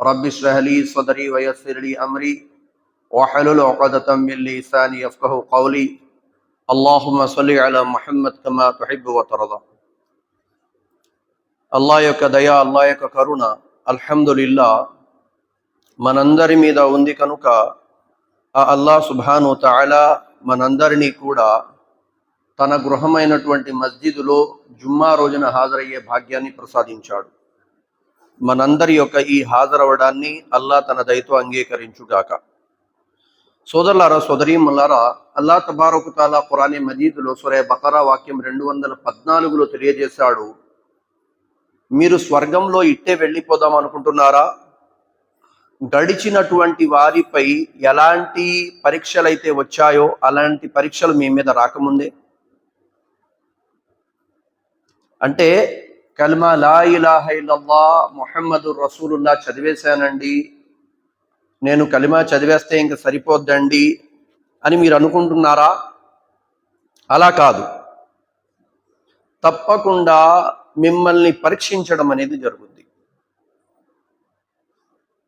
رب اشرح لي صدري ويسر لي أمري واحلل عقدة من لساني يفقه قولي اللهم صل على محمد كما تحب وترضى అల్లా యొక్క దయ అల్లా యొక్క కరుణ అల్హమ్దులిల్లా మనందరి మీద ఉంది కనుక ఆ అల్లా సుభాను తాలా మనందరినీ కూడా తన గృహమైనటువంటి మస్జిదులో జుమ్మా రోజున హాజరయ్యే భాగ్యాన్ని ప్రసాదించాడు మనందరి యొక్క ఈ హాజరవడాన్ని అల్లా తన దయతో అంగీకరించుగాక. సోదరులారా సోదరీమల్లారా అల్లా తబారకు తాలా మజీదులో సురే బకరా వాక్యం రెండు వందల పద్నాలుగులో తెలియజేశాడు. మీరు స్వర్గంలో ఇట్టే వెళ్ళిపోదాం అనుకుంటున్నారా? గడిచినటువంటి వారిపై ఎలాంటి పరీక్షలు అయితే వచ్చాయో అలాంటి పరీక్షలు మీ మీద రాకముందే? అంటే కల్మా లా ఇలాహ ఇల్లల్లా మొహమ్మదు రసూలుల్లా చదివేశానండి. నేను కలిమా చదివేస్తే ఇంక సరిపోద్దండి అని మీరు అనుకుంటున్నారా? అలా కాదు. తప్పకుండా మిమ్మల్ని పరీక్షించడం అనేది జరుగుద్ది.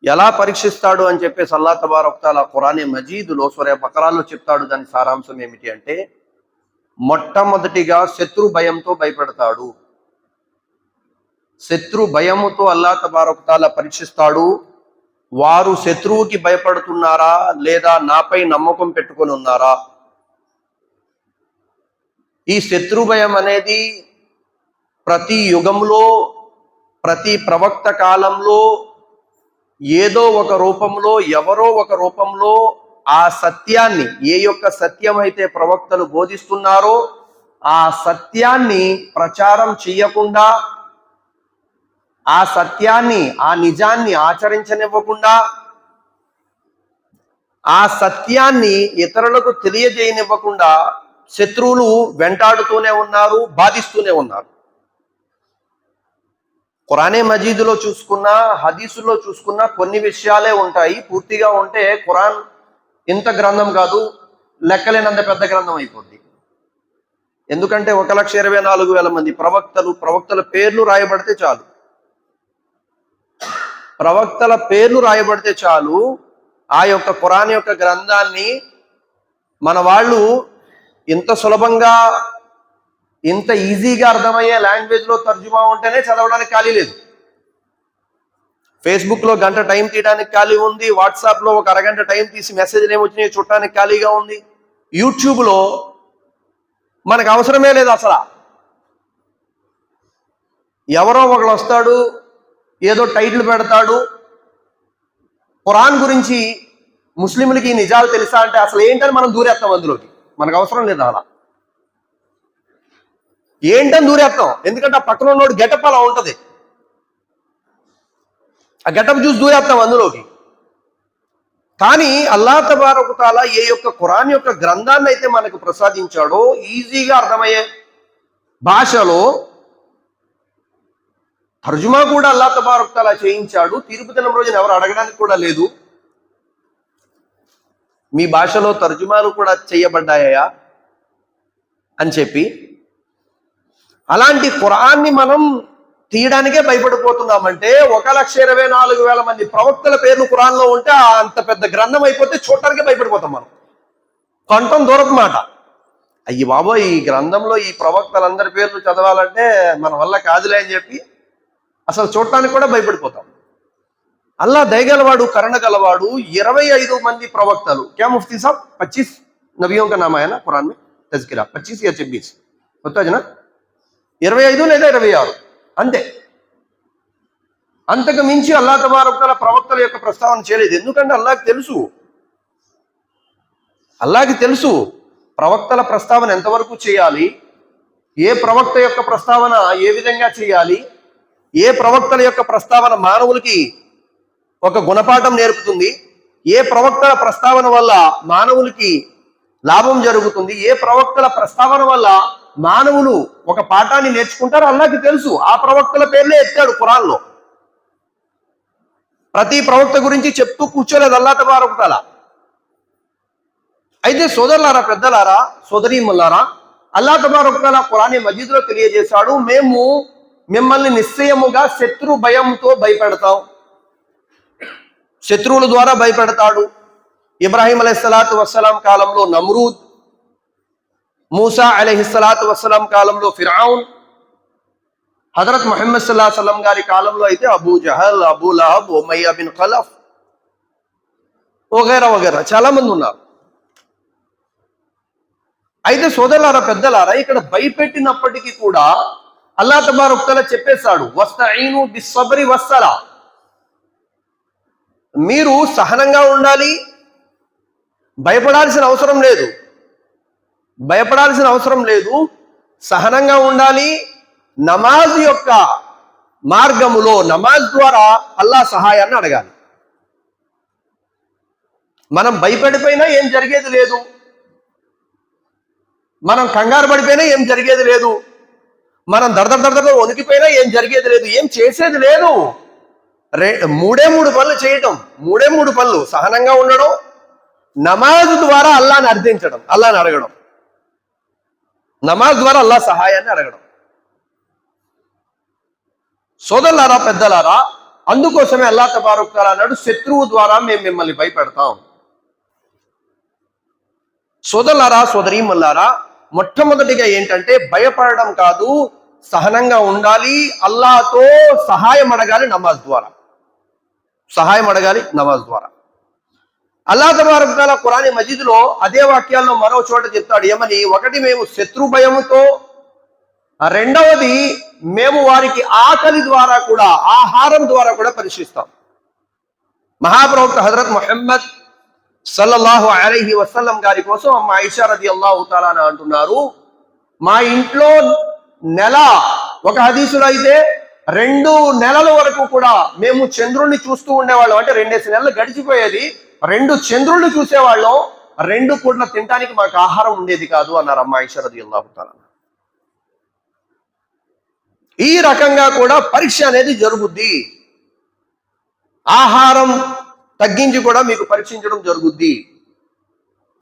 ఎలా పరీక్షిస్తాడు అని చెప్పేసి అల్లా తబారొక్తాల ఖురానే మజీదులో సొరే బకరాల్లో చెప్తాడు. దాని సారాంశం ఏమిటి అంటే మొట్టమొదటిగా శత్రు భయంతో భయపెడతాడు. శత్రు భయముతో అల్లా తబారకుతాల పరీక్షిస్తాడు. వారు శత్రువుకి భయపడుతున్నారా? లేదా నాపై నమ్మకం పెట్టుకొని ఉన్నారా? ఈ శత్రు భయం అనేది ప్రతి యుగంలో ప్రతి ప్రవక్త కాలంలో ఏదో ఒక రూపంలో ఎవరో ఒక రూపంలో ఆ సత్యాన్ని ఏ యొక్క సత్యం అయితే ప్రవక్తలు బోధిస్తున్నారో ఆ సత్యాన్ని ప్రచారం చేయకుండా ఆ సత్యాన్ని ఆ నిజాన్ని ఆచరించనివ్వకుండా ఆ సత్యాన్ని ఇతరులకు తెలియజేయనివ్వకుండా శత్రువులు వెంటాడుతూనే ఉన్నారు బాధిస్తూనే ఉన్నారు. ఖురానే మజీదులో చూసుకున్నా హదీసుల్లో చూసుకున్నా కొన్ని విషయాలే ఉంటాయి. పూర్తిగా ఉంటే ఖురాన్ ఇంత గ్రంథం కాదు లెక్కలేనంత పెద్ద గ్రంథం అయిపోద్ది. ఎందుకంటే ఒక లక్ష ఇరవై నాలుగు వేల మంది ప్రవక్తలు ప్రవక్తల పేర్లు రాయబడితే చాలు. ప్రవక్తల పేర్లు రాయబడితే చాలు. ఆ యొక్క ఖురాన్ యొక్క గ్రంథాన్ని మన వాళ్ళు ఇంత సులభంగా ఇంత ఈజీగా అర్థమయ్యే లాంగ్వేజ్లో తర్జుమా ఉంటేనే చదవడానికి ఖాళీ లేదు. ఫేస్బుక్లో గంట టైం తీయడానికి ఖాళీ ఉంది. వాట్సాప్లో ఒక అరగంట టైం తీసి మెసేజ్లు ఏమొచ్చినాయి చూడటానికి ఖాళీగా ఉంది. యూట్యూబ్లో మనకు అవసరమే లేదు అసలు. ఎవరో ఒకడు వస్తాడు ఏదో టైటిల్ పెడతాడు. ఖురాన్ గురించి ముస్లింలకి నిజాలు తెలుసా అంటే అసలు ఏంటని మనం దూరేస్తాం అందులోకి. మనకు అవసరం లేదు అలా. ఏంటని దూరేస్తాం ఎందుకంటే ఆ పక్కన ఉన్నోడు గెటప్ అలా ఉంటుంది. ఆ గెటప్ చూసి దూరేస్తాం అందులోకి. కానీ అల్లా తబారకుతాల ఏ యొక్క ఖురాన్ యొక్క గ్రంథాన్ని అయితే మనకు ప్రసాదించాడో ఈజీగా అర్థమయ్యే భాషలో తర్జుమా కూడా అల్లా తబారక్ అలా చేయించాడు. తీర్పు దినం రోజున ఎవరు అడగడానికి కూడా లేదు. మీ భాషలో తర్జుమాలు కూడా చేయబడ్డాయా అని చెప్పి. అలాంటి ఖురాన్ని మనం తీయడానికే భయపడిపోతున్నామంటే ఒక లక్ష ఇరవై నాలుగు వేల మంది ప్రవక్తల పేర్లు ఖురాన్లో ఉంటే అంత పెద్ద గ్రంథం అయిపోతే చూడటానికే భయపడిపోతాం మనం. కంఠం దూరపు మాట. అయ్యి బాబోయ్ ఈ గ్రంథంలో ఈ ప్రవక్తలందరి పేర్లు చదవాలంటే మన వల్ల కాదులే అని చెప్పి అసలు చూడటానికి కూడా భయపడిపోతాం. అల్లా దయగలవాడు కరణ గలవాడు ఇరవై ఐదు మంది ప్రవక్తలు. క్యా ముఫ్తీ సాబ్ పచ్చీస్ నబియోం నామాయన నామ ఆయన ఖురాన్ పచ్చీస్ యా ఇరవై ఐదు లేదా ఇరవై ఆరు? అంతే. అంతకు మించి అల్లా తబారకుల ప్రవక్తల యొక్క ప్రస్తావన చేయలేదు. ఎందుకంటే అల్లాకి తెలుసు. అల్లాకి తెలుసు ప్రవక్తల ప్రస్తావన ఎంతవరకు చేయాలి ఏ ప్రవక్త యొక్క ప్రస్తావన ఏ విధంగా చేయాలి ఏ ప్రవక్తల యొక్క ప్రస్తావన మానవులకి ఒక గుణపాఠం నేర్పుతుంది? ఏ ప్రవక్తల ప్రస్తావన వల్ల మానవులకి లాభం జరుగుతుంది? ఏ ప్రవక్తల ప్రస్తావన వల్ల మానవులు ఒక పాఠాన్ని నేర్చుకుంటారు అల్లాకి తెలుసు. ఆ ప్రవక్తల పేర్లే ఎత్తాడు కురాన్లో ప్రతి ప్రవక్త గురించి చెప్తూ కూర్చోలేదు అల్లా తబారకుతాల అయితే సోదరులారా పెద్దలారా సోదరీములారా అల్లా తబారకుతాల కురాన్ని మజీద్లో తెలియజేశాడు మేము మిమ్మల్ని నిశ్చయముగా శత్రు భయంతో భయపెడతాం శత్రువుల ద్వారా భయపెడతాడు. ఇబ్రాహీం అలైహిస్సలాతు వస్సలాం కాలంలో నమ్రూద్ మూసా అలైహిస్సలాతు వస్సలాం కాలంలో ఫిరాన్ హజరత్ మహమ్మద్ సల్లా సలం గారి కాలంలో అయితే Abu Jahl Abu Lahab Umayya bin Khalaf వగైరా వగైరా చాలా మంది ఉన్నారు. అయితే సోదరులారా పెద్దలారా ఇక్కడ భయపెట్టినప్పటికీ కూడా అల్లా తబారుక్తల చెప్పేశాడు వస్తఈను బిస్సబ్రి వస్తలా మీరు సహనంగా ఉండాలి భయపడాల్సిన అవసరం లేదు. భయపడాల్సిన అవసరం లేదు సహనంగా ఉండాలి. నమాజ్ యొక్క మార్గములో నమాజ్ ద్వారా అల్లా సహాయాన్ని అడగాలి. మనం భయపడిపోయినా ఏం జరిగేది లేదు. మనం కంగారు పడిపోయినా ఏం జరిగేది లేదు. మనం దడదడ దడదడ వణికిపోయినా ఏం జరిగేది లేదు ఏం చేసేది లేదు. రే మూడే మూడు పనులు చేయటం మూడే మూడు పనులు. సహనంగా ఉండడం నమాజ్ ద్వారా అల్లాని అర్థించడం అల్లాని అడగడం. నమాజ్ ద్వారా అల్లా సహాయాన్ని అడగడం. సోదరులారా పెద్దలారా అందుకోసమే అల్లా తబారుక్తారా అన్నాడు శత్రువు ద్వారా మేము మిమ్మల్ని భయపెడతాం. సోదరులారా సోదరీమల్లారా మొట్టమొదటిగా ఏంటంటే భయపడడం కాదు సహనంగా ఉండాలి అల్లాతో సహాయం అడగాలి నమాజ్ ద్వారా. సహాయం అడగాలి నమాజ్ ద్వారా. అల్లా తబారకాల కురాని మజీద్లో అదే వాక్యాల్లో మరో చోట చెప్తాడు ఏమని? ఒకటి మేము శత్రు భయముతో రెండవది మేము వారికి ఆకలి ద్వారా కూడా ఆహారం ద్వారా కూడా పరీక్షిస్తాం మహాప్రవక్త హజరత్ మొహమ్మద్ సల్లల్లాహు అలహి వసల్లం గారి కోసం అమ్మ ఐషారది అల్లాహు తాలా అంటున్నారు. మా ఇంట్లో నెల. ఒక హదీసులో అయితే రెండు నెలల వరకు కూడా మేము చంద్రుణ్ణి చూస్తూ ఉండేవాళ్ళం. అంటే రెండేసి నెలలు గడిచిపోయేది. రెండు చంద్రుణ్ణి చూసేవాళ్ళం. రెండు పూట్ల తినడానికి మాకు ఆహారం ఉండేది కాదు అన్నారు అమ్మ ఐషా రది ఈ రకంగా కూడా పరీక్ష అనేది జరుగుద్ది. ఆహారం తగ్గించి కూడా మీకు పరీక్షించడం జరుగుద్ది.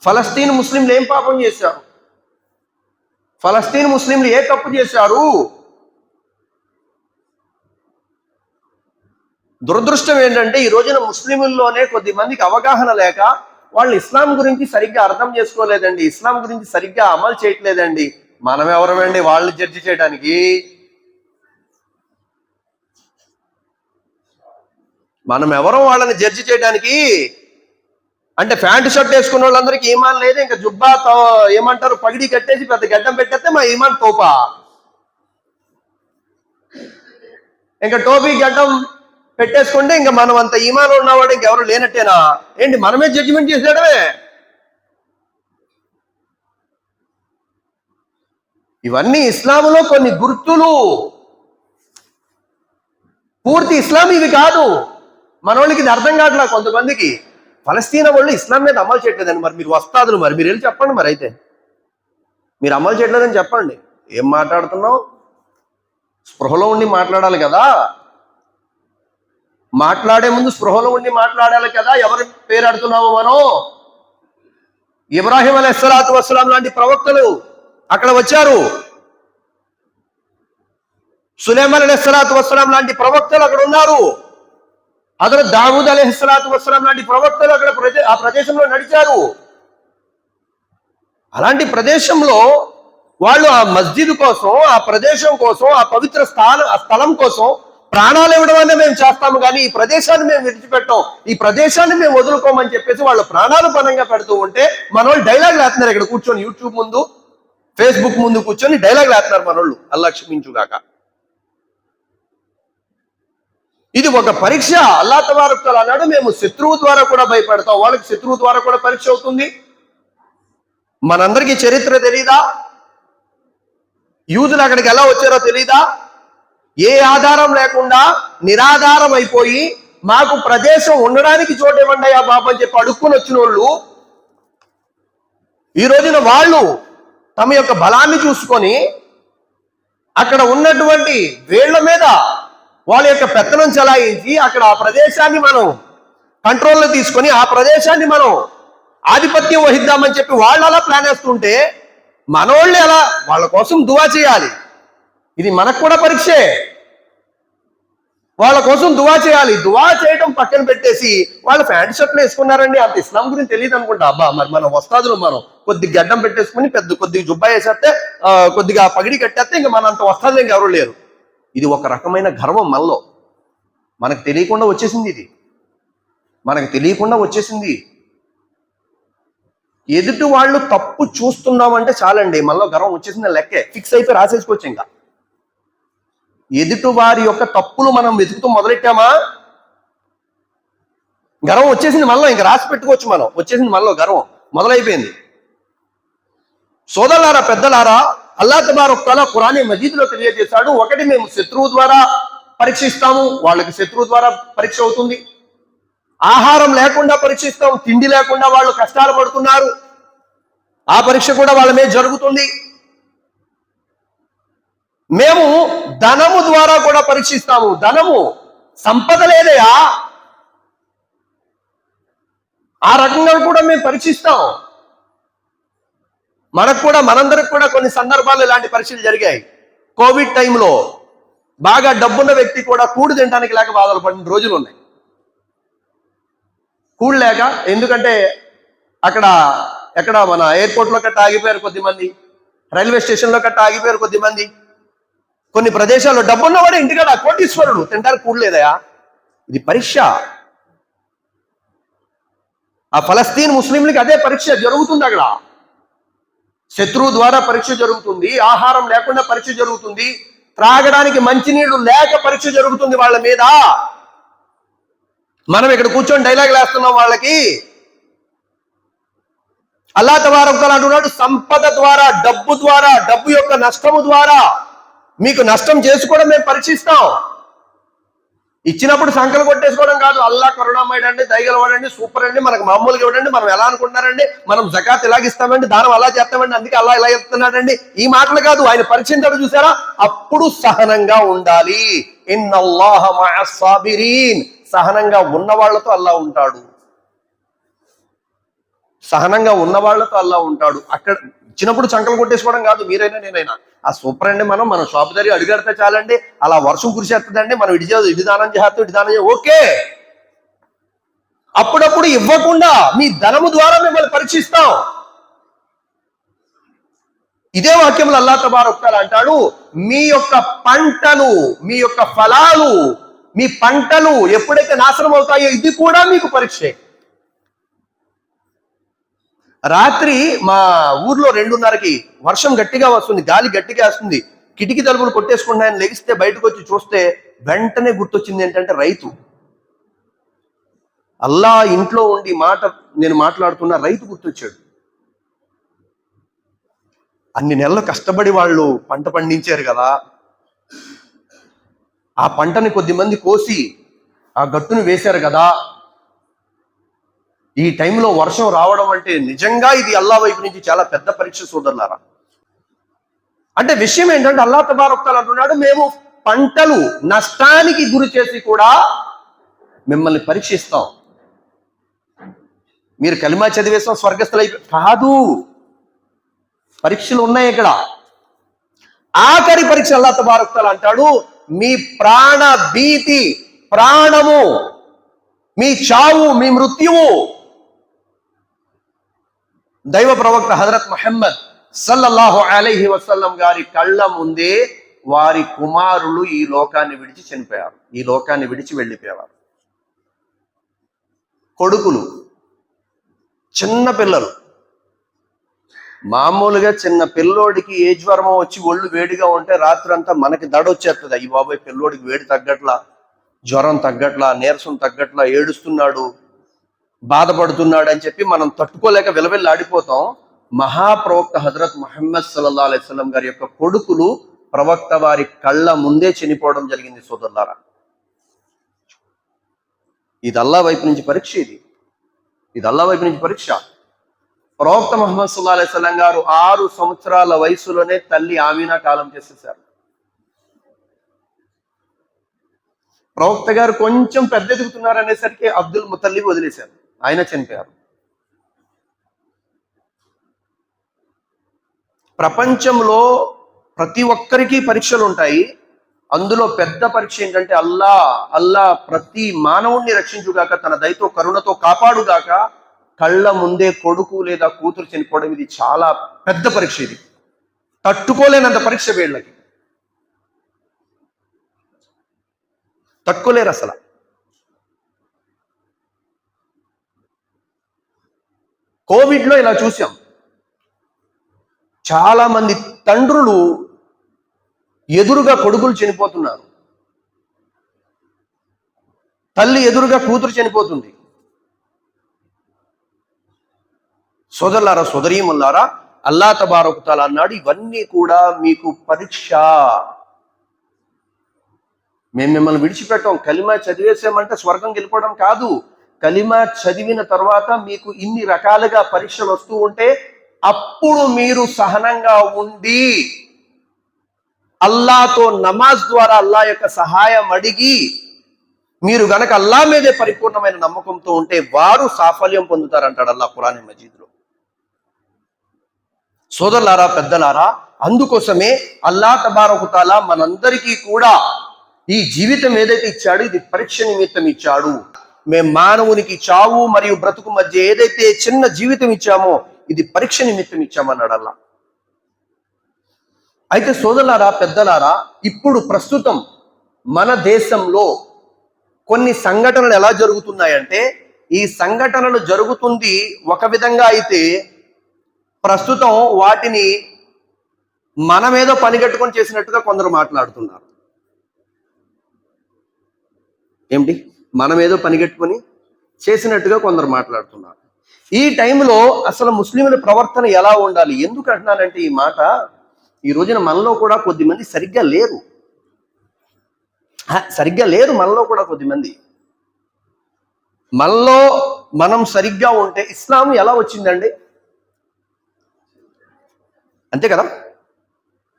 ఫలస్తీన్ ముస్లింలు ఏం పాపం చేశారు? ఫలస్తీన్ ముస్లింలు ఏ తప్పు చేశారు? దురదృష్టం ఏంటంటే ఈ రోజున ముస్లింల్లోనే కొద్ది మందికి అవగాహన లేక వాళ్ళు ఇస్లాం గురించి సరిగ్గా అర్థం చేసుకోలేదండి ఇస్లాం గురించి సరిగ్గా అమలు చేయట్లేదండి. మనం ఎవరమండి వాళ్ళు జడ్జి చేయడానికి? మనం ఎవరో వాళ్ళని జడ్జి చేయడానికి? అంటే ప్యాంటు షర్ట్ వేసుకున్న వాళ్ళందరికీ ఈమాన్ లేదు ఇంకా జుబ్బా ఏమంటారు? పగిడి కట్టేసి పెద్ద గడ్డం పెట్టేస్తే మా ఈమాన్ తోపా. ఇంకా టోపీ గడ్డం పెట్టేసుకుంటే ఇంకా మనం అంత ఈమాన్ ఉన్నవాడు ఇంకెవరు లేనట్టేనా? ఏంటి మనమే జడ్జిమెంట్ చేసేయడమే? ఇవన్నీ ఇస్లాములో కొన్ని గుర్తులు. పూర్తి ఇస్లాం ఇవి కాదు. మనోళ్ళకి ఇది అర్థం కావట్లా కొంతమందికి? ఫలస్తీనా వాళ్ళు ఇస్లాం మీద అమలు చేయట్లేదండి మరి మీరు వస్తాదులు మరి. మీరు వెళ్ళి చెప్పండి మరి అయితే. మీరు అమలు చేయట్లేదని చెప్పండి. ఏం మాట్లాడుతున్నావు? స్పృహలో ఉండి మాట్లాడాలి కదా. మాట్లాడే ముందు స్పృహలో ఉండి మాట్లాడాలి కదా. ఎవరి పేరు ఆడుతున్నావు మనం? ఇబ్రాహిం అలైహిస్సలాతు వస్సలాం లాంటి ప్రవక్తలు అక్కడ వచ్చారు. సులేమన్ అలైహిస్సలాతు వస్సలాం లాంటి ప్రవక్తలు అక్కడ ఉన్నారు. అతను దావూద్ అలైహిస్సలాతు వస్లాం లాంటి ప్రవక్తలు అక్కడ ప్రదే ఆ ప్రదేశంలో నడిచారు. అలాంటి ప్రదేశంలో వాళ్ళు ఆ మస్జిద్ కోసం ఆ ప్రదేశం కోసం ఆ పవిత్ర స్థానం ఆ స్థలం కోసం ప్రాణాలు ఇవ్వడం మేము చేస్తాము కానీ ఈ ప్రదేశాన్ని మేము విడిచిపెట్టాం. ఈ ప్రదేశాన్ని మేము వదులుకోమని చెప్పేసి వాళ్ళు ప్రాణాలు పనంగా పెడుతూ ఉంటే మన వాళ్ళు డైలాగ్ రాస్తున్నారు ఇక్కడ కూర్చొని యూట్యూబ్ ముందు ఫేస్బుక్ ముందు కూర్చొని డైలాగ్ వేస్తున్నారు మనోళ్ళు అల్లా క్షమించుగాక. ఇది ఒక పరీక్ష. అల్లా తబారకులు అన్నాడు మేము శత్రువు ద్వారా కూడా భయపడతాం. వాళ్ళకి శత్రువు ద్వారా కూడా పరీక్ష అవుతుంది. మనందరికీ చరిత్ర తెలీదా? యూదులు అక్కడికి ఎలా వచ్చారో తెలీదా? ఏ ఆధారం లేకుండా నిరాధారం అయిపోయి మాకు ప్రదేశం ఉండడానికి చోటు ఇవ్వండి ఆ బాబు అని చెప్పి అడుక్కుని వచ్చిన వాళ్ళు ఈ రోజున వాళ్ళు తమ యొక్క బలాన్ని చూసుకొని అక్కడ ఉన్నటువంటి వేళ్ళ మీద వాళ్ళ యొక్క పెత్తనం చలాయించి అక్కడ ఆ ప్రదేశాన్ని మనం కంట్రోల్లో తీసుకొని ఆ ప్రదేశాన్ని మనం ఆధిపత్యం వహిద్దామని చెప్పి వాళ్ళు అలా ప్లాన్ వేస్తుంటే మనోళ్ళు ఎలా? వాళ్ళ కోసం దువా చేయాలి. ఇది మనకు కూడా పరీక్షే. వాళ్ళ కోసం దువా చేయాలి. దువా చేయటం పక్కన పెట్టేసి వాళ్ళు ప్యాంట్ షర్ట్లు వేసుకున్నారండి. అంత ఇస్లాం గురించి తెలియదు అనుకుంటా. అబ్బా మరి మన వస్తాదులు మనం. కొద్ది గడ్డం పెట్టేసుకుని పెద్ద కొద్దిగా జుబ్బా వేసేస్తే కొద్దిగా పగిడి కట్టేస్తే ఇంకా మన అంత వస్తాదులు ఇంకెవరు లేరు. ఇది ఒక రకమైన గర్వం మనలో. మనకు తెలియకుండా వచ్చేసింది ఇది. మనకు తెలియకుండా వచ్చేసింది. ఎదుటి వాళ్ళు తప్పు చూస్తున్నామంటే చాలండి మనలో గర్వం వచ్చేసింది లెక్కే. ఫిక్స్ అయిపోయి రాసేసుకోవచ్చు ఇంకా. ఎదుటి వారి యొక్క తప్పులు మనం వెతుకుతూ మొదలెట్టామా? గర్వం వచ్చేసింది మనలో ఇంకా రాసి పెట్టుకోవచ్చు మనం. వచ్చేసింది మనలో గర్వం. మొదలైపోయింది. సోదరులారా పెద్దలారా అల్లా తబారొక్కలా ఖురాని మజీద్లో తెలియజేశాడు. ఒకటి మేము శత్రువు ద్వారా పరీక్షిస్తాము వాళ్ళకి శత్రువు ద్వారా పరీక్ష అవుతుంది. ఆహారం లేకుండా పరీక్షిస్తాం తిండి లేకుండా వాళ్ళు కష్టాలు పడుతున్నారు. ఆ పరీక్ష కూడా వాళ్ళ మీద జరుగుతుంది. మేము ధనము ద్వారా కూడా పరీక్షిస్తాము. ధనము సంపద లేదయా? ఆ రకంగా కూడా మేము పరీక్షిస్తాం మనకు కూడా మనందరికి కూడా కొన్ని సందర్భాల్లో ఇలాంటి పరీక్షలు జరిగాయి. కోవిడ్ టైంలో బాగా డబ్బున్న వ్యక్తి కూడా కూడు తినడానికి లేక బాధలు పడిన రోజులు ఉన్నాయి. కూడు లేక ఎందుకంటే అక్కడ ఎక్కడ మన ఎయిర్పోర్ట్లో కట్ట ఆగిపోయారు కొద్దిమంది రైల్వే స్టేషన్లో కట్ట ఆగిపోయారు కొద్దిమంది. కొన్ని ప్రదేశాల్లో డబ్బున్నవాడు ఇంటికాడ కోటీశ్వరుడు. తింటారు కూడలేదయా ఇది పరీక్ష. ఆ ఫలస్తీన్ ముస్లింలకి అదే పరీక్ష జరుగుతుంది అక్కడ. శత్రువు ద్వారా పరీక్ష జరుగుతుంది ఆహారం లేకుండా పరీక్ష జరుగుతుంది త్రాగడానికి మంచినీళ్ళు లేక పరీక్ష జరుగుతుంది వాళ్ళ మీద. మనం ఇక్కడ కూర్చొని డైలాగ్ వేస్తున్నాం వాళ్ళకి. అల్లా తబారొక్కలు అంటున్నాడు సంపద ద్వారా డబ్బు ద్వారా డబ్బు యొక్క నష్టము ద్వారా. మీకు నష్టం చేసుకోవడం మేము పరీక్షిస్తాం. ఇచ్చినప్పుడు సంకలు కొట్టేసుకోవడం కాదు. అల్లా కరుణామయుడు అండి దయగలవాడండి సూపర్ అండి. మనకు మామూలుగా ఇవ్వడండి మనం ఎలా అనుకుంటున్నారండి? మనం జకాత్ ఇలాగిస్తామండి దానం అలా చేస్తామండి. అందుకే అలా ఇలా చెప్తున్నాడండి. ఈ మాటలు కాదు ఆయన పరీక్షించాడు చూసారా? అప్పుడు సహనంగా ఉండాలి. సహనంగా ఉన్న వాళ్ళతో అల్లా ఉంటాడు. సహనంగా ఉన్న వాళ్ళతో అల్లా ఉంటాడు. అక్కడ ఇచ్చినప్పుడు చంకలు కొట్టేసుకోవడం కాదు మీరైనా నేనైనా. ఆ సూపర్ అండి మనం మన షాప్ దగ్గర అడిగడితే చాలండి. అలా వర్షం కురిసేస్తుందండి. మనం ఇడి చే- ఇడి దానం చేస్తాం ఇడి దానం ఓకే. అప్పుడప్పుడు ఇవ్వకుండా మీ ధనము ద్వారా మిమ్మల్ని పరీక్షిస్తాం. ఇదే వాక్యంలో అల్లా తబారొక్కలు అంటాడు మీ యొక్క పంటలు మీ యొక్క ఫలాలు మీ పంటలు ఎప్పుడైతే నాశనం అవుతాయో ఇది కూడా మీకు పరీక్షే. రాత్రి మా ఊర్లో రెండున్నరకి వర్షం గట్టిగా వస్తుంది గాలి గట్టిగా వస్తుంది. కిటికీ తలుపులు కొట్టేసుకున్నాయని లెగిస్తే బయటకు వచ్చి చూస్తే వెంటనే గుర్తొచ్చింది ఏంటంటే రైతు. అల్లా ఇంట్లో ఉండి మాట నేను మాట్లాడుతున్న రైతు గుర్తొచ్చాడు. అన్ని నెలలు కష్టపడి వాళ్ళు పంట పండించారు కదా. ఆ పంటని కొద్దిమంది కోసి ఆ గట్టును వేశారు కదా. ఈ టైంలో వర్షం రావడం అంటే నిజంగా ఇది అల్లా వైపు నుంచి చాలా పెద్ద పరీక్ష సోదరులారా. అంటే విషయం ఏంటంటే అల్లా తబారొక్కలు అంటున్నాడు మేము పంటలు నష్టానికి గురి చేసి కూడా మిమ్మల్ని పరీక్షిస్తాం. మీరు కలిమా చదివేస్తాం స్వర్గస్థులు అయిపో కాదు. పరీక్షలు ఉన్నాయి ఇక్కడ. ఆఖరి పరీక్ష అల్లా తబారొక్కలు అంటాడు మీ ప్రాణ భీతి ప్రాణము మీ చావు మీ మృత్యువు దైవ ప్రవక్త హజరత్ మహమ్మద్ సల్లల్లాహు అలైహి వసల్లం గారి కళ్ళ ముందే వారి కుమారులు ఈ లోకాన్ని విడిచి చనిపోయారు. ఈ లోకాన్ని విడిచి వెళ్ళిపోయారు కొడుకులు చిన్న పిల్లలు. మామూలుగా చిన్న పిల్లోడికి ఏ జ్వరమో వచ్చి ఒళ్ళు వేడిగా ఉంటే రాత్రంతా మనకి దడ వచ్చేస్తుంది అయ్యి బాబాయ్ పిల్లోడికి వేడి తగ్గట్లా జ్వరం తగ్గట్లా నీరసం తగ్గట్లా ఏడుస్తున్నాడు. బాధపడుతున్నాడు అని చెప్పి మనం తట్టుకోలేక విలవిల్లాడిపోతాం. మహాప్రవక్త హజరత్ మహమ్మద్ సల్లల్లా అలైస్లం గారి యొక్క కొడుకులు ప్రవక్త వారి కళ్ళ ముందే చనిపోవడం జరిగింది సోదరులారా. ఇది అల్లా వైపు నుంచి పరీక్ష ఇది. ఇది అల్లా వైపు నుంచి పరీక్ష. ప్రవక్త మహమ్మద్ సుల్లా అలైస్లం గారు ఆరు సంవత్సరాల వయసులోనే తల్లి ఆమీనా కాలం చేసేసారు. ప్రవక్త గారు కొంచెం పెద్ద ఎదుగుతున్నారు అనేసరికి అబ్దుల్ ముతల్లి వదిలేశారు. ఆయన చనిపోయారు. ప్రపంచంలో ప్రతి ఒక్కరికి పరీక్షలు ఉంటాయి. అందులో పెద్ద పరీక్ష ఏంటంటే అల్లా అల్లా ప్రతి మానవుణ్ణి రక్షించుగాక తన దయతో కరుణతో కాపాడుగాక కళ్ళ ముందే కొడుకు లేదా కూతురు చనిపోవడం ఇది చాలా పెద్ద పరీక్ష ఇది. తట్టుకోలేనంత పరీక్ష వీళ్ళకి. తట్టుకోలేరు అసలు. కోవిడ్లో ఇలా చూసాం. చాలా మంది తండ్రులు ఎదురుగా కొడుకులు చనిపోతున్నారు. తల్లి ఎదురుగా కూతురు చనిపోతుంది. సోదరులారా సోదరీముల్లారా అల్లా తబారకుతాల అన్నాడు ఇవన్నీ కూడా మీకు పరీక్ష. మేము మిమ్మల్ని విడిచిపెట్టాం. కలిమ చదివేసామంటే స్వర్గం గెలిపోవడం కాదు. కలిమా చదివిన తర్వాత మీకు ఇన్ని రకాలుగా పరీక్షలు వస్తూ ఉంటే అప్పుడు మీరు సహనంగా ఉండి అల్లాతో నమాజ్ ద్వారా అల్లా యొక్క సహాయం అడిగి మీరు గనక అల్లా మీదే పరిపూర్ణమైన నమ్మకంతో ఉంటే వారు సాఫల్యం పొందుతారంటాడు అల్లా పురాణి మజీద్లో. సోదరులారా పెద్దలారా అందుకోసమే అల్లా తబారకుతాల మనందరికీ కూడా ఈ జీవితం ఏదైతే ఇచ్చాడో ఇది పరీక్ష నిమిత్తం ఇచ్చాడు. మేము మానవునికి చావు మరియు బ్రతుకు మధ్య ఏదైతే చిన్న జీవితం ఇచ్చామో ఇది పరీక్ష నిమిత్తం ఇచ్చామన్నాడు అల్లా. అయితే సోదరులారా పెద్దలారా ఇప్పుడు ప్రస్తుతం మన దేశంలో కొన్ని సంఘటనలు ఎలా జరుగుతున్నాయంటే ఈ సంఘటనలు జరుగుతుంది ఒక విధంగా అయితే ప్రస్తుతం వాటిని మనమేదో పనిగట్టుకొని చేసినట్టుగా కొందరు మాట్లాడుతున్నారు. ఏమిటి? మనమేదో పనిగట్టుకొని చేసినట్టుగా కొందరు మాట్లాడుతున్నారు. ఈ టైంలో అసలు ముస్లింల ప్రవర్తన ఎలా ఉండాలి? ఎందుకు అంటున్నానంటే ఈ మాట ఈ రోజున మనలో కూడా కొద్దిమంది సరిగ్గా లేరు. సరిగ్గా లేరు మనలో కూడా కొద్దిమంది. మనలో మనం సరిగ్గా ఉంటే ఇస్లాం ఎలా వచ్చిందండి? అంతే కదా?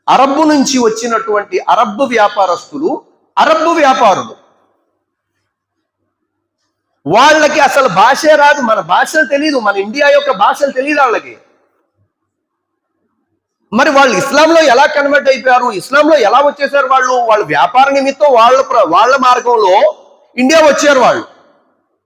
అరబ్బు నుంచి వచ్చినటువంటి అరబ్బు వ్యాపారస్తులు అరబ్బు వ్యాపారులు వాళ్ళకి అసలు భాషే రాదు. మన భాషలు తెలియదు మన ఇండియా యొక్క భాషలు తెలియదు వాళ్ళకి. మరి వాళ్ళు ఇస్లాంలో ఎలా కన్వర్ట్ అయిపోయారు? ఇస్లాంలో ఎలా వచ్చేసారు వాళ్ళు? వాళ్ళ వ్యాపార నిమిత్తం వాళ్ళ వాళ్ళ మార్గంలో ఇండియా వచ్చారు వాళ్ళు.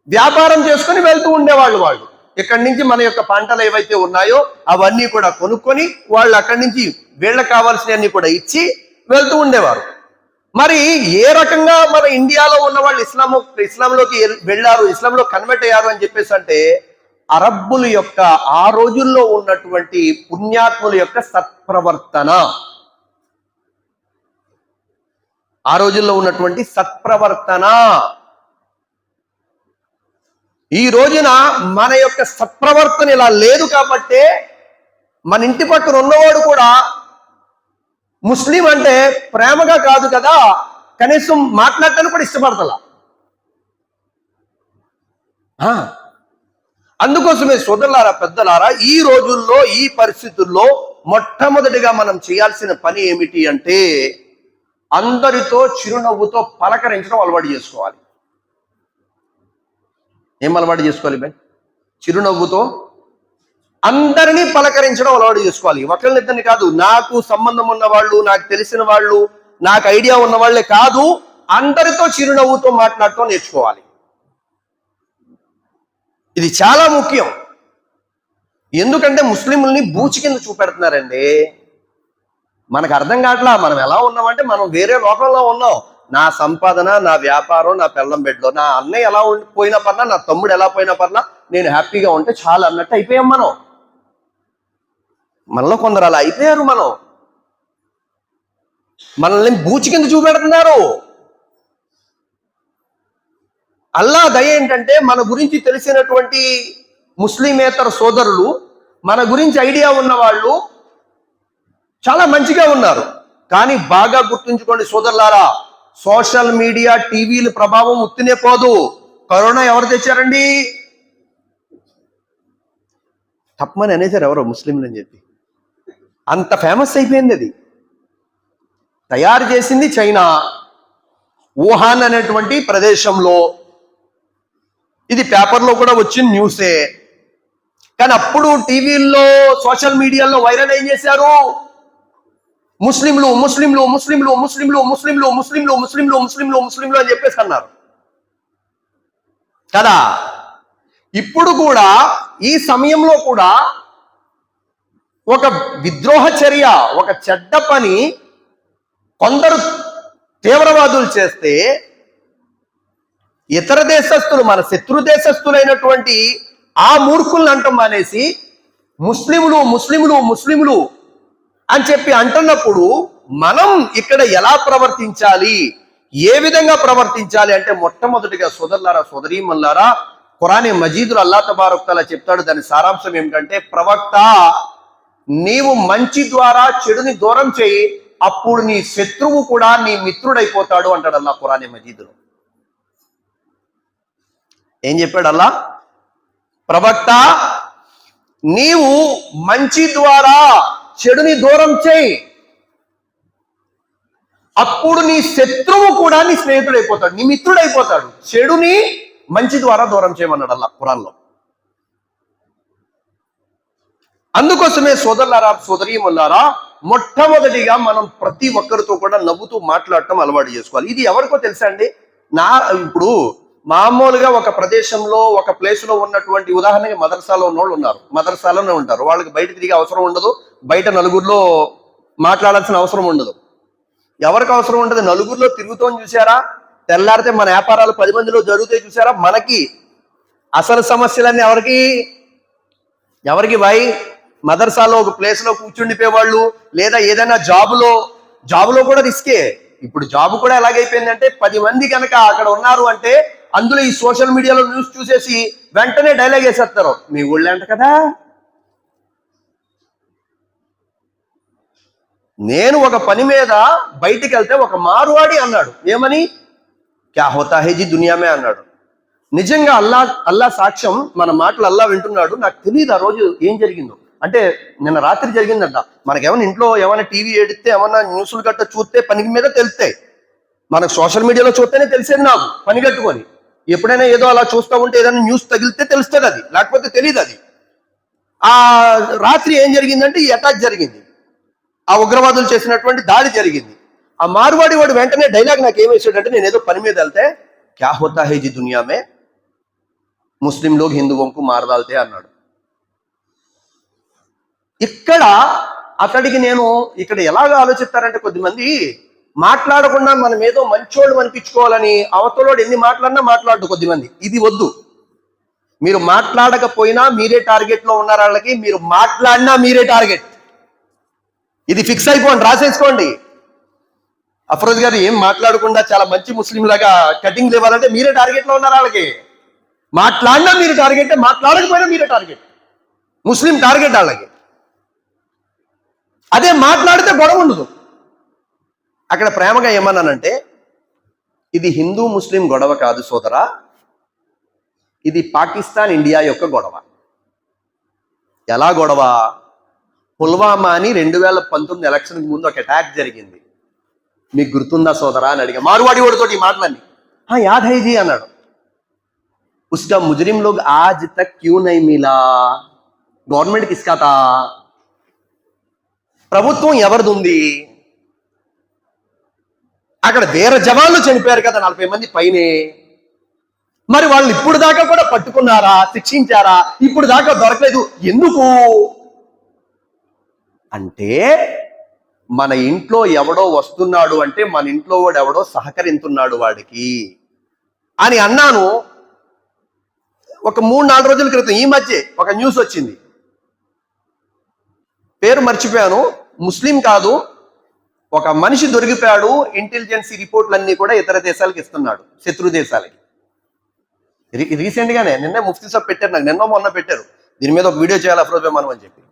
వ్యాపారం చేసుకొని వెళ్తూ ఉండేవాళ్ళు వాళ్ళు. ఇక్కడి నుంచి మన యొక్క పంటలు ఏవైతే ఉన్నాయో అవన్నీ కూడా కొనుక్కొని వాళ్ళు అక్కడి నుంచి వీళ్ళకి కావాల్సినవన్నీ కూడా ఇచ్చి వెళ్తూ ఉండేవారు. మరి ఏ రకంగా మన ఇండియాలో ఉన్న వాళ్ళు ఇస్లాం ఇస్లాంలోకి వెళ్ళారు ఇస్లాంలో కన్వర్ట్ అయ్యారు అని చెప్పేసి అంటే అరబ్బుల యొక్క ఆ రోజుల్లో ఉన్నటువంటి పుణ్యాత్ముల యొక్క సత్ప్రవర్తన. ఆ రోజుల్లో ఉన్నటువంటి సత్ప్రవర్తన. ఈ రోజున మన యొక్క సత్ప్రవర్తన ఇలా లేదు కాబట్టే మన ఇంటి పక్కన ఉన్నవాడు కూడా ముస్లిం అంటే ప్రేమగా కాదు కదా కనీసం మాట్లాడటానికి కూడా ఇష్టపడతలా? ఆ, అందుకోసమే సోదరులారా పెద్దలారా ఈ రోజుల్లో ఈ పరిస్థితుల్లో మొట్టమొదటిగా మనం చేయాల్సిన పని ఏమిటి అంటే అందరితో చిరునవ్వుతో పలకరించడం అలవాటు చేసుకోవాలి. ఏం అలవాటు చేసుకోవాలి బే? చిరునవ్వుతో అందరినీ పలకరించడం అలవాటు చేసుకోవాలి. ఒకళ్ళిద్దరిని కాదు నాకు సంబంధం ఉన్న వాళ్ళు నాకు తెలిసిన వాళ్ళు నాకు ఐడియా ఉన్న వాళ్ళే కాదు అందరితో చిరునవ్వుతో మాట్లాడటం నేర్చుకోవాలి. ఇది చాలా ముఖ్యం. ఎందుకంటే ముస్లింలని బూచి కింద చూపెడుతున్నారండి. మనకు అర్థం కావట్లా? మనం ఎలా ఉన్నామంటే మనం వేరే లోకంలో ఉన్నాం. నా సంపాదన నా వ్యాపారం నా పెళ్ళం బెడ్లో నా అన్నయ్య ఎలా ఉండి పోయినా పర్లా నా తమ్ముడు ఎలా పోయినా పర్లా నేను హ్యాపీగా ఉంటే చాలా అన్నట్టు అయిపోయాం మనం. మనలో కొందరు అలా అయిపోయారు మనం. మనల్ని బూచి కింద చూపెడుతున్నారు. అల్లా దయ ఏంటంటే మన గురించి తెలిసినటువంటి ముస్లిమేతర సోదరులు మన గురించి ఐడియా ఉన్న వాళ్ళు చాలా మంచిగా ఉన్నారు. కానీ బాగా గుర్తుంచుకోండి సోదరులారా సోషల్ మీడియా టీవీల ప్రభావం ఉత్తినే పోదు. కరోనా ఎవరు తెచ్చారండి? తప్పమని అనేసారు ఎవరో ముస్లింలు అని చెప్పి. అంత ఫేమస్ అయిపోయింది అది. తయారు చేసింది చైనా. వుహాన్ అనేటువంటి ప్రదేశంలో. ఇది పేపర్లో కూడా వచ్చిన న్యూసే కానీ అప్పుడు టీవీల్లో సోషల్ మీడియాలో వైరల్ ఏం చేశారు? ముస్లింలు ముస్లింలు ముస్లింలు ముస్లింలు ముస్లింలు ముస్లింలు ముస్లింలు ముస్లింలు ముస్లింలు అని చెప్పేసి అన్నారు. కదా? ఇప్పుడు కూడా ఈ సమయంలో కూడా ఒక విద్రోహ చర్య ఒక చెడ్డ పని కొందరు తీవ్రవాదులు చేస్తే ఇతర దేశస్తులు మన శత్రు దేశస్తులైనటువంటి ఆ మూర్ఖుల్ని అంటం మానేసి ముస్లిములు ముస్లిములు ముస్లిములు అని చెప్పి అంటున్నప్పుడు మనం ఇక్కడ ఎలా ప్రవర్తించాలి? ఏ విధంగా ప్రవర్తించాలి అంటే మొట్టమొదటిగా సోదరులారా సోదరీమల్లారా ఖురాని మజీదులు అల్లా తబారుక్తలా చెప్తాడు. దాని సారాంశం ఏమిటంటే ప్రవక్త నీవు మంచి ద్వారా చెడుని దూరం చేయి అప్పుడు నీ శత్రువు కూడా నీ మిత్రుడైపోతాడు అంటాడు అల్లా ఖురాని మజీదులో. ఏం చెప్పాడు అల్లా ప్రవక్త నీవు మంచి ద్వారా చెడుని దూరం చేయి అప్పుడు నీ శత్రువు కూడా నీ స్నేహితుడైపోతాడు నీ మిత్రుడైపోతాడు. చెడుని మంచి ద్వారా దూరం చేయమన్నాడు అల్లా ఖురాన్లో. అందుకోసమే సోదరులారా సోదరీమల్లారా మొట్టమొదటిగా మనం ప్రతి ఒక్కరితో కూడా నవ్వుతూ మాట్లాడటం అలవాటు చేసుకోవాలి. ఇది ఎవరికో తెలుసా అండి? నా ఇప్పుడు మామూలుగా ఒక ప్రదేశంలో ఒక ప్లేస్లో ఉన్నటువంటి ఉదాహరణకి మదర్సాలో ఉన్నోళ్ళు ఉన్నారు. మదర్సాలోనే ఉంటారు. వాళ్ళకి బయట తిరిగే అవసరం ఉండదు. బయట నలుగురిలో మాట్లాడాల్సిన అవసరం ఉండదు. ఎవరికి అవసరం ఉండదు? నలుగురిలో తిరుగుతోని చూసారా తెల్లారితే మన వ్యాపారాలు పది మందిలో జరుగుతాయి చూసారా మనకి అసలు సమస్యలన్నీ ఎవరికి? ఎవరికి బాయ్ మదర్సాలో ఒక ప్లేస్లో కూర్చుండిపోయేవాళ్ళు లేదా ఏదైనా జాబులో జాబులో కూడా రిస్కే. ఇప్పుడు జాబ్ కూడా ఎలాగైపోయిందంటే పది మంది కనుక అక్కడ ఉన్నారు అంటే అందులో ఈ సోషల్ మీడియాలో న్యూస్ చూసేసి వెంటనే డైలాగ్ వేసేస్తారు. మీ ఊళ్ళో అంట కదా? నేను ఒక పని మీద బయటికి వెళ్తే ఒక మారువాడి అన్నాడు. ఏమని? క్యా హోతా హేజీ దునియామే అన్నాడు. నిజంగా అల్లా అల్లా సాక్ష్యం మన మాటలు అల్లా వింటున్నాడు. నాకు తెలియదు ఆ రోజు ఏం జరిగిందో. అంటే నిన్న రాత్రి జరిగిందంట. మనకేమైనా ఇంట్లో ఏమైనా టీవీ ఎడితే ఏమైనా న్యూస్లు గట్ట చూస్తే పని మీద తెలుస్తాయి. మనకు సోషల్ మీడియాలో చూస్తేనే తెలిసేది నాకు పని కట్టుకొని. ఎప్పుడైనా ఏదో అలా చూస్తూ ఉంటే ఏదైనా న్యూస్ తగిలితే తెలుస్తుంది అది. లేకపోతే తెలియదు అది. ఆ రాత్రి ఏం జరిగిందంటే ఈ అటాక్ జరిగింది. ఆ ఉగ్రవాదులు చేసినటువంటి దాడి జరిగింది. ఆ మార్వాడి వాడు వెంటనే డైలాగ్ నాకు ఏం నేను ఏదో పని మీద వెళ్తే క్యా హోతా హేజీ దునియా మే? ముస్లిం లోగ్ మారదాల్తే అన్నాడు. ఇక్కడ అతడికి నేను ఇక్కడ ఎలాగ ఆలోచిస్తారంటే కొద్దిమంది మాట్లాడకుండా మనం ఏదో మంచోళ్ళు అనిపించుకోవాలని అవతలోడు ఎన్ని మాట్లాడినా మాట్లాడు కొద్దిమంది. ఇది వద్దు. మీరు మాట్లాడకపోయినా మీరే టార్గెట్లో వాళ్ళకి మీరు మాట్లాడినా మీరే టార్గెట్ ఇది ఫిక్స్ అయిపోండి రాసేసుకోండి. అఫరోజ్ గారు ఏం మాట్లాడకుండా చాలా మంచి ముస్లిం లాగా కటింగ్ ఇవ్వాలంటే మీరే టార్గెట్లో ఉన్నారు వాళ్ళకి. మాట్లాడినా మీరు టార్గెట్ మాట్లాడకపోయినా మీరే టార్గెట్ ముస్లిం టార్గెట్ వాళ్ళకి. అదే మాట్లాడితే గొడవ ఉండదు అక్కడ ప్రేమగా ఏమన్నానంటే ఇది హిందూ ముస్లిం గొడవ కాదు సోదరా ఇది పాకిస్తాన్ ఇండియా యొక్క గొడవ ఎలా గొడవ పుల్వామా అని రెండు వేల పంతొమ్మిది ఎలక్షన్కి ముందు ఒక అటాక్ జరిగింది మీకు గుర్తుందా సోదరా అని అడిగా మారువాడి వాడితోటి ఈ మాటలన్నీ "हाँ, याद है जी అన్నాడు उसका मुजरिम लोग आज तक क्यों नहीं मिला गवर्नमेंट किसका था ప్రభుత్వం ఎవరిది ఉంది అక్కడ వేరే జవాన్లు చనిపోయారు కదా నలభై మంది పైనే. మరి వాళ్ళు ఇప్పుడు దాకా కూడా పట్టుకున్నారా శిక్షించారా? ఇప్పుడు దాకా దొరకలేదు. ఎందుకు? అంటే మన ఇంట్లో ఎవడో వస్తున్నాడు అంటే మన ఇంట్లో వాడు ఎవడో సహకరించున్నాడు వాడికి. అని అన్నాను ఒక మూడు నాలుగు రోజుల క్రితం ఈ మధ్య ఒక న్యూస్ వచ్చింది. పేరు మర్చిపోయాను. ముస్లిం కాదు ఒక మనిషి దొరికిపోయాడు ఇంటెలిజెన్సీ రిపోర్ట్లన్నీ కూడా ఇతర దేశాలకు ఇస్తున్నాడు శత్రు దేశాలకి. రీ- రీసెంట్ గానే నిన్నే ముఫ్తీ సాబ్ పెట్టారు నాకు నిన్న మొన్న పెట్టారు. దీని మీద ఒక వీడియో చేయాలి అఫ్రోజ్ మనం అని చెప్పి.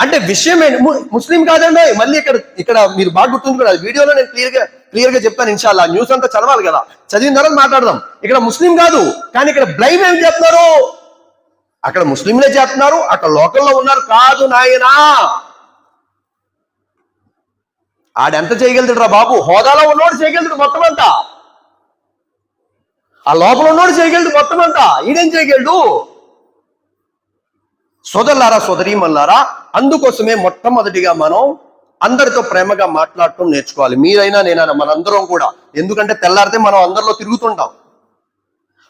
అంటే విషయం ఏంటి? ముస్లిం కాదండి మళ్ళీ ఇక్కడ ఇక్కడ మీరు బాగా గుర్తుంచుకోవాలి వీడియోలో నేను క్లియర్గా క్లియర్గా చెప్తాను ఇన్షాల్లా. న్యూస్ అంతా చదవాలి కదా. చదివిన తర్వాత మాట్లాడదాం. ఇక్కడ ముస్లిం కాదు కానీ ఇక్కడ బ్లైమ్ ఏం చెప్తున్నారు అక్కడ ముస్లింలే చేస్తున్నారు అక్కడ లోకల్లో ఉన్నారు. కాదు నాయనా! ఆడెంత చేయగలుగుతాడు రా బాబు? హోదాలో ఉన్నోడు చేయగలుగుతాడు మొత్తం అంతా ఆ లోపల ఉన్నోడు చేయగలడు మొత్తం అంతా ఈడేం చేయగలడు? సోదరులారా సోదరీమల్లారా అందుకోసమే మొట్టమొదటిగా మనం అందరితో ప్రేమగా మాట్లాడటం నేర్చుకోవాలి. మీరైనా నేనైనా మనందరం కూడా. ఎందుకంటే తెల్లారితే మనం అందరిలో తిరుగుతుంటాం.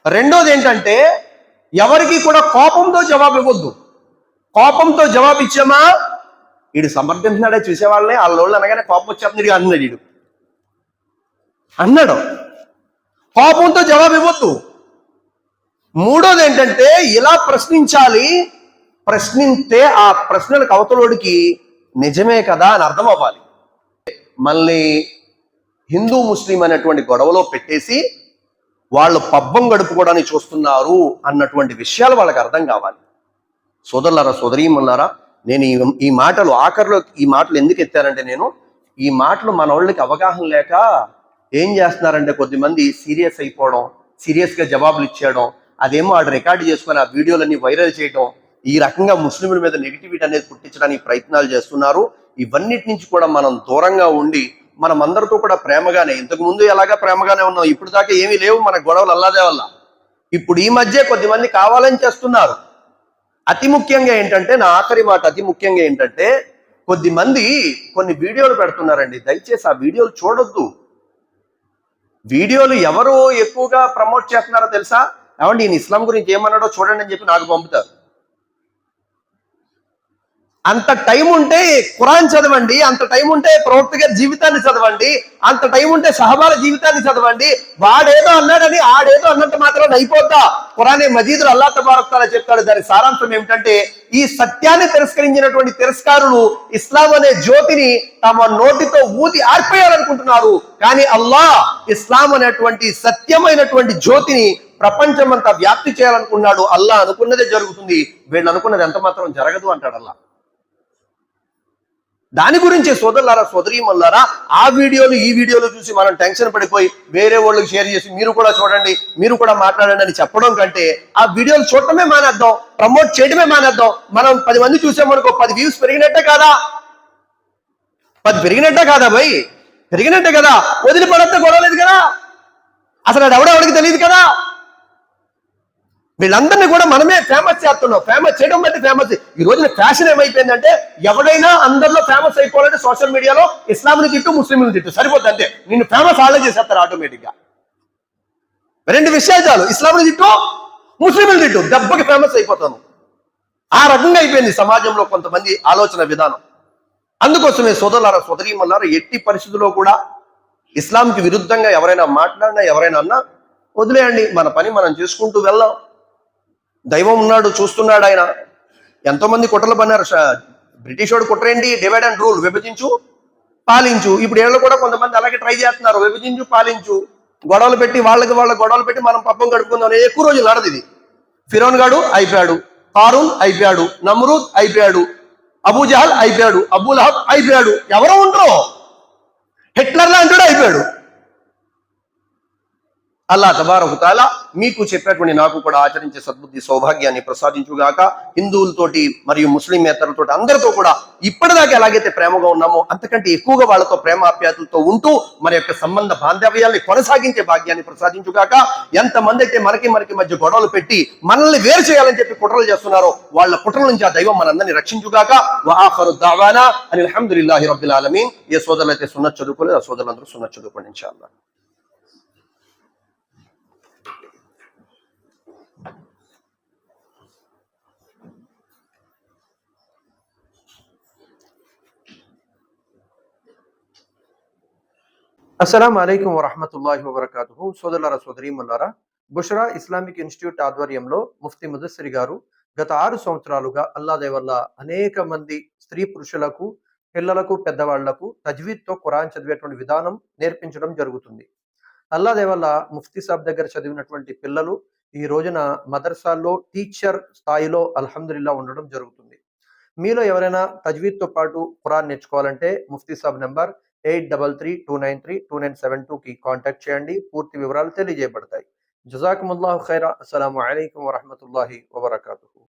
రెండోది ఏంటంటే ఎవరికి కూడా కోపంతో జవాబు ఇవ్వద్దు. కోపంతో జవాబు ఇచ్చామా? వీడు సమర్థించినాడే చూసేవాళ్ళని వాళ్ళ వాళ్ళు అనగానే కోపం వచ్చేస్తుంది అన్నాడు వీడు అన్నాడు. కోపంతో జవాబు ఇవ్వద్దు. మూడోది ఏంటంటే ఇలా ప్రశ్నించాలి ప్రశ్నిస్తే ఆ ప్రశ్నలకు అవతలోడికి నిజమే కదా అని అర్థం అవ్వాలి మళ్ళీ హిందూ ముస్లిం అనేటువంటి గొడవలో పెట్టేసి వాళ్ళు పబ్బం గడుపుకోవడానికి చూస్తున్నారు అన్నటువంటి విషయాలు వాళ్ళకి అర్థం కావాలి. సోదరులారా సోదరీమన్నారా నేను ఈ ఈ మాటలు ఆఖరిలో ఈ మాటలు ఎందుకు ఎత్తానంటే నేను ఈ మాటలు మన వాళ్ళకి అవగాహన లేక ఏం చేస్తున్నారంటే కొద్దిమంది సీరియస్ అయిపోవడం సీరియస్గా జవాబులు ఇచ్చేయడం అదేమో వాడు రికార్డు చేసుకొని ఆ వీడియోలన్నీ వైరల్ చేయడం ఈ రకంగా ముస్లింల మీద నెగిటివిటీ అనేది పుట్టించడానికి ప్రయత్నాలు చేస్తున్నారు. ఇవన్నిటి నుంచి కూడా మనం దూరంగా ఉండి మనం అందరితో కూడా ప్రేమగానే ఇంతకు ముందు ఎలాగా ప్రేమగానే ఉన్నాం ఇప్పుడు దాకా ఏమీ లేవు మన గొడవలు అల్లాదే వల్ల ఇప్పుడు ఈ మధ్య కొద్దిమంది కావాలని చేస్తున్నారు. అతి ముఖ్యంగా ఏంటంటే నా ఆఖరి మాట అతి ముఖ్యంగా ఏంటంటే కొద్దిమంది కొన్ని వీడియోలు పెడుతున్నారండి. దయచేసి ఆ వీడియోలు చూడొద్దు. వీడియోలు ఎవరు ఎక్కువగా ప్రమోట్ చేస్తున్నారో తెలుసా? ఏమండి ఈయన ఇస్లాం గురించి ఏమన్నాడో చూడండి అని చెప్పి నాకు పంపుతారు. అంత టైం ఉంటే ఖురాన్ చదవండి అంత టైం ఉంటే ప్రవక్త గారి జీవితాన్ని చదవండి అంత టైం ఉంటే సహబాల జీవితాన్ని చదవండి. వాడేదో అన్నాడని ఆడేదో అన్నట్టు మాత్రం అయిపోద్దా? ఖురానే మజీదులు అల్లా తబారక్తాల చెప్తాడు దాని సారాంశం ఏమిటంటే ఈ సత్యాన్ని తిరస్కరించినటువంటి తిరస్కారులు ఇస్లాం అనే జ్యోతిని తమ నోటితో ఊతి ఆర్పేయాలనుకుంటున్నారు. కానీ అల్లా ఇస్లాం అనేటువంటి సత్యమైనటువంటి జ్యోతిని ప్రపంచమంతా వ్యాప్తి చేయాలనుకున్నాడు. అల్లా అనుకున్నదే జరుగుతుంది. వీళ్ళు అనుకున్నది ఎంత మాత్రం జరగదు అంటాడు అల్లా దాని గురించి సోదరులారా సోదరీమల్లారా ఆ వీడియోలు ఈ వీడియోలు చూసి మనం టెన్షన్ పడిపోయి వేరే వాళ్ళకి షేర్ చేసి మీరు కూడా చూడండి మీరు కూడా మాట్లాడండి అని చెప్పడం కంటే ఆ వీడియోలు చూడటమే మానేద్దాం ప్రమోట్ చేయడమే మానేద్దాం. మనం పది మంది చూసామనుకో పది వ్యూస్ పెరిగినట్టే కాదా? పది పెరిగినట్టే కాదా భయ్ పెరిగినట్టే కదా? వదిలిపడతే గొడవలేదు కదా? అసలు అది ఎవడెవడికి తెలియదు కదా? వీళ్ళందరినీ కూడా మనమే ఫేమస్ చేస్తున్నాం. ఫేమస్ చేయడం బట్టి ఫేమస్ ఈ రోజున ఫ్యాషన్ ఏమైపోయిందంటే ఎవడైనా అందరిలో ఫేమస్ అయిపోవాలంటే సోషల్ మీడియాలో ఇస్లాంని తిట్టు ముస్లింని తిట్టు. సరిపోద్ది అంతే. నిన్ను ఫేమస్ వాళ్ళే చేసేస్తారు ఆటోమేటిక్గా రెండు విషయాలు చాలు. ఇస్లాంని తిట్టు ముస్లింలు తిట్టు. దెబ్బకి ఫేమస్ అయిపోతాను ఆ రకంగా అయిపోయింది సమాజంలో కొంతమంది ఆలోచన విధానం. అందుకోసమే సోదరులారా మళ్ళారా ఎట్టి పరిస్థితుల్లో కూడా ఇస్లాంకి విరుద్ధంగా ఎవరైనా మాట్లాడినా ఎవరైనా అన్నా వదిలేయండి. మన పని మనం చేసుకుంటూ వెళ్దాం. దైవం ఉన్నాడు చూస్తున్నాడు ఆయన. ఎంతో మంది కుట్రలు పన్నారు. బ్రిటిష్ వాడు కుట్రేంటి? డివైడ్ అండ్ రూల్ విభజించు పాలించు. ఇప్పుడు ఏళ్ళు కూడా కొంతమంది అలాగే ట్రై చేస్తున్నారు. విభజించు పాలించు. గొడవలు పెట్టి వాళ్ళకి వాళ్ళ గొడవలు పెట్టి మనం పప్పం గడుపుకుందాం. అనేది ఎక్కువ రోజులు నడదు ఇది. ఫిరోన్ గాడు అయిపోయాడు. కారూన్ అయిపోయాడు. నమ్రూద్ అయిపోయాడు. అబూజహల్ అయిపోయాడు. అబుల్ లహబ్ అయిపోయాడు. ఎవరో ఉండరు హిట్లర్ లాంటి అయిపోయాడు. అల్లా తబారహుతాల మీకు చెప్పినటువంటి నాకు కూడా ఆచరించే సద్బుద్ధి సౌభాగ్యాన్ని ప్రసాదించుగాక హిందువులతోటి మరియు ముస్లిమేతరులతో అందరితో కూడా ఇప్పటిదాకా ఎలాగైతే ప్రేమగా ఉన్నామో అంతకంటే ఎక్కువగా వాళ్ళతో ప్రేమాప్యాతులతో ఉంటూ మన యొక్క సంబంధ బాంధవ్యాల్ని కొనసాగించే భాగ్యాన్ని ప్రసాదించుగాక ఎంతమంది అయితే మనకి మనకి మధ్య గొడవలు పెట్టి మనల్ని వేరు చేయాలని చెప్పి కుట్రలు చేస్తున్నారో వాళ్ళ కుట్రల నుంచి ఆ దైవం మనందరినీ రక్షించుగాక వాహరు దావానా అని అల్హమ్దుల్లాహి రబ్బుల్ ఆలమీన్. ఏ సోదరులు అయితే సున్నత్ చదువుకోలేదు ఆ సోదరులందరూ సున్నత్ చదువుకోండి ఇన్షాల్లా అస్సలం అయికం వరహమతుల్లాహి వబర్కాతుహు. సోదరులారా సోదరీమల్లారా బుషరా ఇస్లామిక్ ఇన్స్టిట్యూట్ ఆధ్వర్యంలో ముఫ్తీ ముదస్సిరి గారు గత ఆరు సంవత్సరాలుగా అల్లాదే వల్ల అనేక మంది స్త్రీ పురుషులకు పిల్లలకు పెద్దవాళ్ళకు తజ్వీద్తో ఖురాన్ చదివేటువంటి విధానం నేర్పించడం జరుగుతుంది. అల్లాదే వల్ల ముఫ్తీ సాబ్ దగ్గర చదివినటువంటి పిల్లలు ఈ రోజున మదర్సాల్లో టీచర్ స్థాయిలో అల్హమ్దుల్లా ఉండడం జరుగుతుంది. మీలో ఎవరైనా తజ్వీద్తో పాటు ఖురాన్ నేర్చుకోవాలంటే ముఫ్తీ సాబ్ number eight double three two nine three two nine seven టూకి కాంటాక్ట్ చేయండి. పూర్తి వివరాలు తెలియజేయబడతాయి. జజాకుముల్లాహు ఖైరా. అస్సలం అయికం వరహమూల వబర్కూ